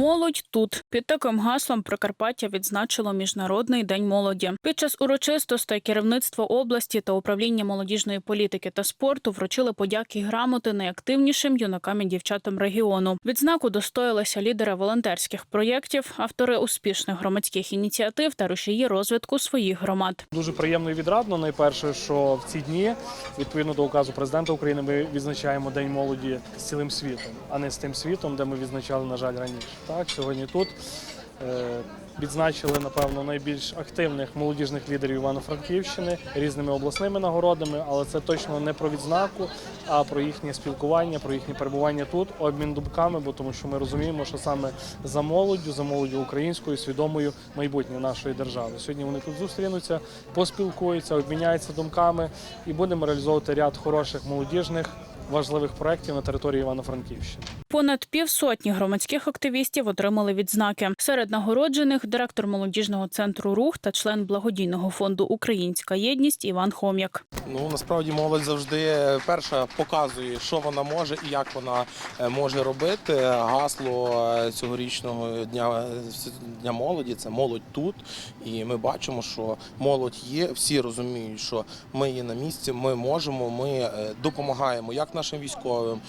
Молодь тут під таким гаслом Прикарпаття відзначило міжнародний день молоді. Під час урочистостей керівництво області та управління молодіжної політики та спорту вручили подяки й грамоти найактивнішим юнакам і дівчатам регіону. Відзнаку достоїлися лідери волонтерських проєктів, автори успішних громадських ініціатив та рушії розвитку своїх громад. Дуже приємно і відрадно. Найперше, що в ці дні, відповідно до указу президента України, ми відзначаємо День молоді з цілим світом, а не з тим світом, де ми відзначали, на жаль, раніше. Так, сьогодні тут е, відзначили, напевно, найбільш активних молодіжних лідерів Івано-Франківщини різними обласними нагородами, але це точно не про відзнаку, а про їхнє спілкування, про їхнє перебування тут, обмін думками, бо тому що ми розуміємо, що саме за молоддю, за молоддю українською, свідомою майбутнє нашої держави. Сьогодні вони тут зустрінуться, поспілкуються, обміняються думками і будемо реалізовувати ряд хороших молодіжних важливих проєктів на території Івано-Франківщини. Понад півсотні громадських активістів отримали відзнаки. Серед нагороджених директор молодіжного центру рух та член благодійного фонду Українська єдність Іван Хом'як. Ну насправді молодь завжди перша показує, що вона може і як вона е, може робити. Гасло е, цьогорічного дня дня молоді це молодь тут. І ми бачимо, що молодь є. Всі розуміють, що ми є на місці, ми можемо, ми е, допомагаємо як нашим військовим.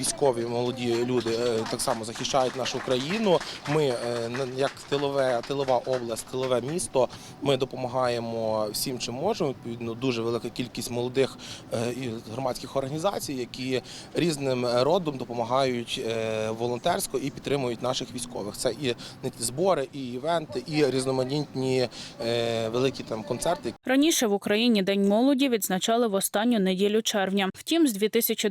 Військові молоді люди е, так само захищають нашу країну. Ми е, як тилове, тилова область, тилове місто. Ми допомагаємо всім, чим можемо. Відповідно, дуже велика кількість молодих е, громадських організацій, які різним родом допомагають волонтерсько і підтримують наших військових. Це і збори, і івенти, і різноманітні великі там концерти, Раніше в Україні День молоді відзначали в останню неділю червня. Втім, з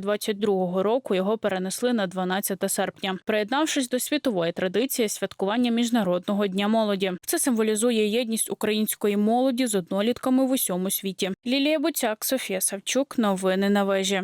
2022 року його перенесли на 12 серпня, приєднавшись до світової традиції святкування міжнародного дня молоді. Це символізує єдність української молоді з однолітками в усьому світі. Лілія Буцяк, Софія Савчук. Новини на вежі.